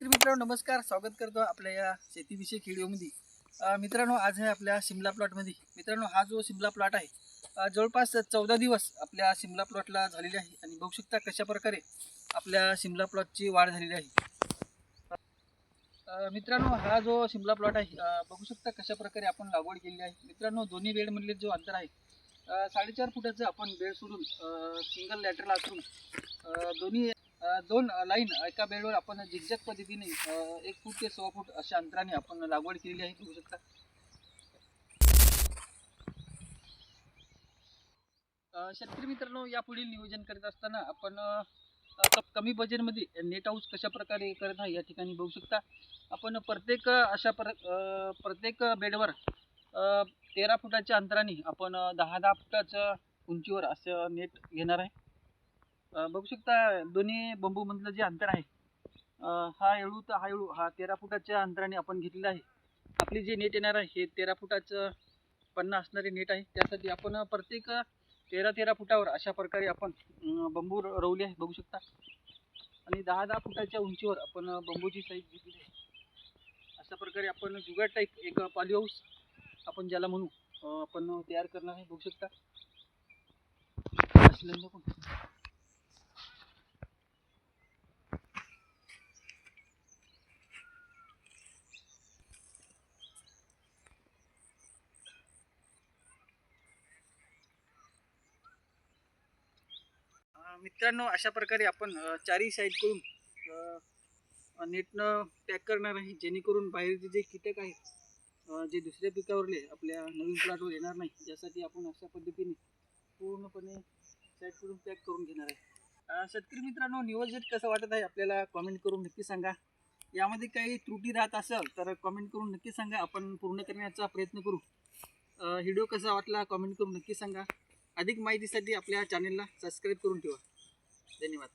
तर मित्रांनो नमस्कार. स्वागत करतो आपल्या या शेतीविषयक व्हिडिओमध्ये. मित्रांनो आज आहे आपल्या शिमला प्लॉटमध्ये. मित्रांनो हा जो शिमला प्लॉट आहे जवळपास चौदा दिवस आपल्या शिमला प्लॉटला झालेले आहे. आणि बघू शकता कशा प्रकारे आपल्या शिमला प्लॉटची वाढ झालेली आहे. मित्रांनो हा जो शिमला प्लॉट आहे बघू शकता कशा प्रकारे आपण लागवड केलेली आहे. मित्रांनो दोन्ही बेडमधले जो अंतर आहे साडेचार फुटाचं आपण बेड सोडून सिंगल लॅटरला असून दोन्ही दोन लाईन एका बेडवर आपण झिकझॅक पद्धतीने एक फूट ते सव्वा फूट अशा अंतराने आपण लागवड केलेली आहे. बघू शकता. शेतकरी मित्रांनो या पुढील नियोजन करत असताना आपण कमी बजेटमध्ये नेट हाऊस कशा प्रकारे करत आहे या ठिकाणी बघू शकता. आपण प्रत्येक अशा प्र प्रत्येक बेडवर तेरा फुटाच्या अंतराने आपण दहा दहा फुटाच्या उंचीवर असं नेट घेणार आहे. बघू शकता दोन्ही बंबूमधलं जे अंतर आहे हा येळू तर हा येळू हा तेरा फुटाच्या अंतराने आपण घेतलेला आहे. आपली जे नेट येणार आहे हे तेरा फुटाचं पन्ना असणारे नेट आहे. त्यासाठी आपण प्रत्येक तेरा तेरा फुटावर अशा प्रकारे आपण बंबू रवले आहे बघू शकता. आणि दहा दहा फुटाच्या उंचीवर आपण बंबूची साईज घेतली आहे. अशा प्रकारे आपण जुगाड टाईप एक पाली हाऊस आपण ज्याला म्हणू आपण तयार करणार आहे बघू शकता. मित्रांनो अशा प्रकारे आपण चारही साईडकडून नेटनं पॅक करणार आहे जेणेकरून बाहेरचे जे कीटक आहेत जे दुसऱ्या पिकावरले आपल्या नवीन प्लॉटवर येणार नाही यासाठी आपण अशा पद्धतीने पूर्णपणे साईडकडून पॅक करून घेणार आहे. शेतकरी मित्रांनो नियोजित कसं वाटत आहे आपल्याला कॉमेंट करून नक्की सांगा. यामध्ये काही त्रुटी राहत असेल तर कॉमेंट करून नक्की सांगा. आपण पूर्ण करण्याचा प्रयत्न करू. व्हिडिओ कसा वाटला कॉमेंट करून नक्की सांगा. अधिक माहितीसाठी आपल्या चॅनलला सबस्क्राईब करून ठेवा. धन्यवाद